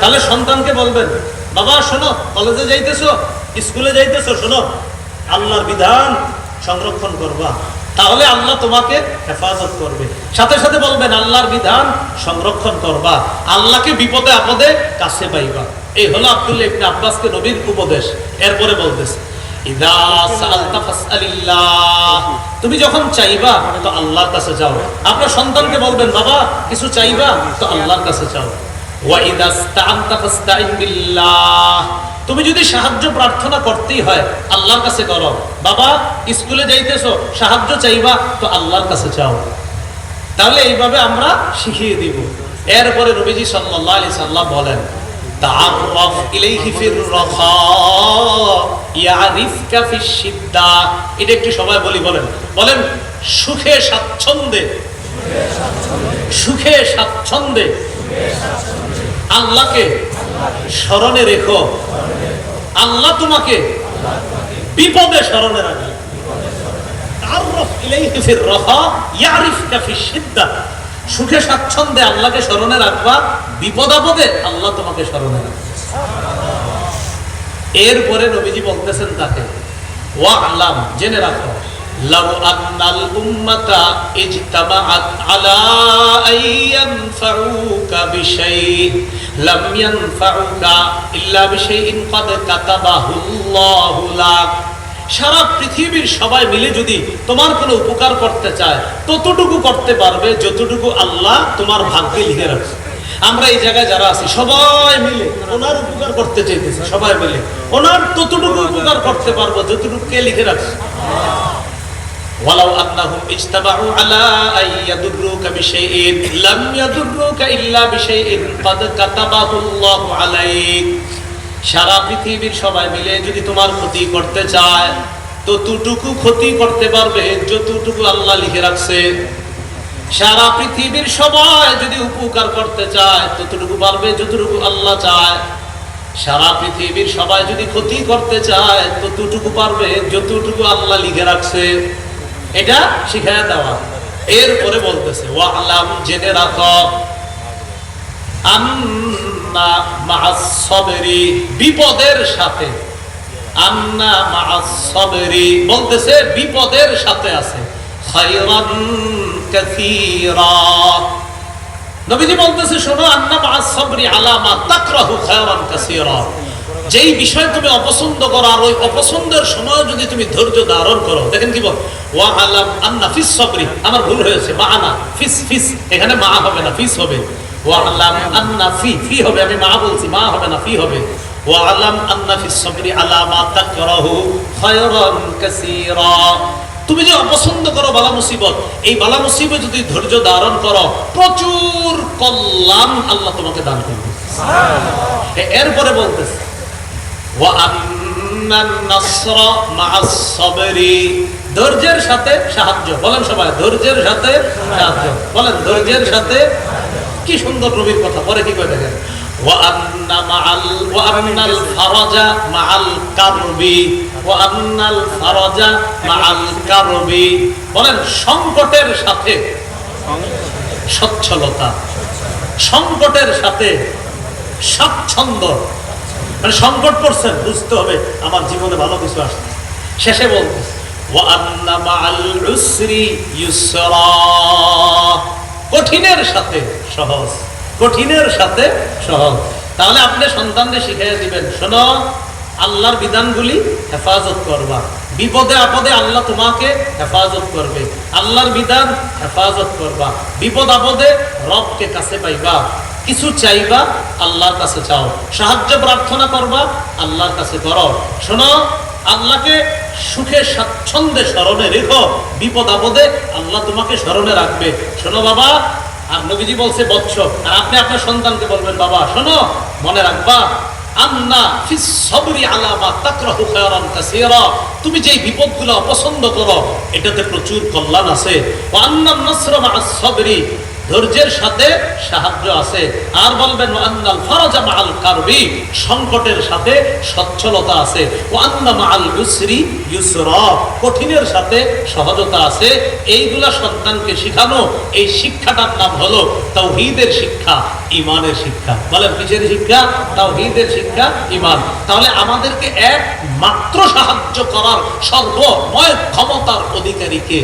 তাহলে সন্তানকে বলবেন, বাবা, শোনো, কলেজে যাইতেছো, স্কুলে যাইতেছো, শোনো, আল্লাহর বিধান সংরক্ষণ করবা, তাহলে আল্লাহ তোমাকে হেফাজত করবে। সাথে সাথে বলবেন, আল্লাহর বিধান সংরক্ষণ করবা, আল্লাহকে বিপদে আপদে কাছে পাইবা। এই হলো আব্দুল্লাহ ইবনে আব্বাসকে নবীর উপদেশ। এরপরে বলতেছে তুমি যখন চাইবা, তো আল্লাহর কাছে যাও। আপনার সন্তানকে বলবেন, বাবা, কিছু চাইবা, তো আল্লাহর কাছে যাও। তুমি যদি সাহায্য প্রার্থনা করতেই হয়, আল্লাহর কাছে করো। বাবা, স্কুলে যাইতেছো, সাহায্য চাইবা, তো আল্লাহর কাছে চাও। তাহলে এইভাবে আমরা শিখিয়ে দিব। এরপরে নবীজি সাল্লাল্লাহু আলাইহি সাল্লাম বলেন এটা একটু সবাই বলি, বলেন। বলেন, সুখে স্বাচ্ছন্দ্যে। সুখে স্বাচ্ছন্দ্যে। আল্লাহকে স্মরণে রেখো। আল্লাহ তোমাকে বিপদে স্মরণে রাখা। রাখবা আল্লাহ তোমাকে স্মরণে এরপরে তাকে, ওয়া জেনে রাখো। লাউ আন্নাল উম্মাতা ইজতামাআত আলা আইয়ানফাউকা বিশাইইন লাম ইয়ানফাউকা ইল্লা বিশাইইন ক্বাদ কাতাবাহু আল্লাহু লাক। সারা পৃথিবীর সবাই মিলে যদি তোমার কোনো উপকার করতে চায়, ততটুকু করতে পারবে যতটুকু আল্লাহ তোমার ভাগ্যে লিখে রাখছে। আমরা এই জায়গায় যারা আছি, সবাই মিলে ওনার উপকার করতে চাইতেছি, সবাই মিলে। ওনার ততটুকু উপকার করতে পারব যতটুকু কে লিখে রাখছে? ওয়ালাউ আন্নাহুম সারা পৃথিবীর সবাই মিলে যদি তোমার ক্ষতি করতে চায় তো ক্ষতি করতে পারবে যতটুকু আল্লাহ লিখে রাখছে। সারা পৃথিবীর সবাই যদি উপকার করতে চায়, ততটুকু পারবে যতটুকু আল্লাহ চায়। সারা পৃথিবীর সবাই যদি ক্ষতি করতে চায়, ততটুকু পারবে যতটুকু আল্লাহ লিখে রাখছে। এটা শিখায় দেওয়া। এরপরে বলতেছে ও আলাম জেনে রাখো বিপদের সাথে, আন্না মা'আস সাবরি বলতেছে বিপদের সাথে আছে নবীজি বলতেছে, শোনো, আন্না মা'আস সাবরি আলা মা তাকরাহু খায়রান কাসীরা। যেই বিষয় তুমি অপছন্দ করো আর ওই অপছন্দের সময় যদি তুমি ধৈর্য ধারণ করো দেখেন কি বল? ওয়া আলাম আন্না ফিস সাবরি আমার ভুল হয়েছে মা আনা ফিস ফিস এখানে মা হবে না ফিস হবে। ওয়ালাম আন্না ফি ফি হবে আমি মা বলছি মা হবে না ফি হবে। ওয়ালাম আন্না ফি সাবরি আলা মা তাকরাহু খায়রান কাসীরা। তুমি যে অপছন্দ করো বালা মুসিবত এই বালা মুসিবত যদি ধৈর্য ধারণ করো প্রচুর কল্যাণ আল্লাহ তোমাকে দান করবে। এরপরে বলতেছে ওয়া আন্নান নাসর মা'আস সাবরি ধৈর্যের সাথে সাহায্য। বলেন সবাই, ধৈর্যের সাথে সাহায্য। বলেন, ধৈর্যের সাথে কি সুন্দর নবীর কথা, পরে কি করে দেখেন? বলেন, সংকটের সাথে স্বচ্ছলতা সংকটের সাথে স্বাচ্ছন্দ্য। মানে সংকট পড়ছে, বুঝতে হবে আমার জীবনে ভালো কিছু আসছে শেষে বলতেছে কঠিনের সাথে সহজ, কঠিনের সাথে সহজ। তাহলে আপনি সন্তানদের শিখাইয়া দিবেন, শোন, আল্লাহর বিধানগুলি হেফাজত করবা। বিপদে আপদে আল্লাহ তোমাকে হেফাজত করবে। আল্লাহর বিধান হেফাজত করবা। বিপদ আপদে রবকে কাছে পাইবা। কিছু চাইবা আল্লাহর কাছে চাও। সাহায্য, প্রার্থনা করবা আল্লাহর কাছে করো। শোনো, আল্লাহকে সুখে, স্বাচ্ছন্দ্যে স্মরণে রেখো। বিপদ, আপদে আল্লাহ তোমাকে স্মরণে রাখবে। শোনো বাবা, আর নবীজি বলছে, বৎস। আর আপনি আপনার সন্তানকে বলবেন, বাবা, শোনো, মনে রাখবা তুমি যেই বিপদগুলো অপছন্দ করো, এটাতে প্রচুর কল্যাণ আছে। ধৈর্যের সাথে সাহায্য আছে। আর বলবেন আন্নাল ফরজা মাআল কারবি সংকটের সাথে সচ্ছলতা আছে। ওয়ান্না মাআল ইউসরি ইউসরা কঠিনের সাথে সহজতা আছে। এইগুলা সন্তানকে শিখানো, এই শিক্ষাটার নাম হলো তাওহীদের শিক্ষা ইমানের শিক্ষা। বলেন, কিসের শিক্ষা? তাওহীদের শিক্ষা ইমান তাহলে আমাদেরকে এক মাত্র সাহায্য করার সর্বময় ক্ষমতার অধিকারীকে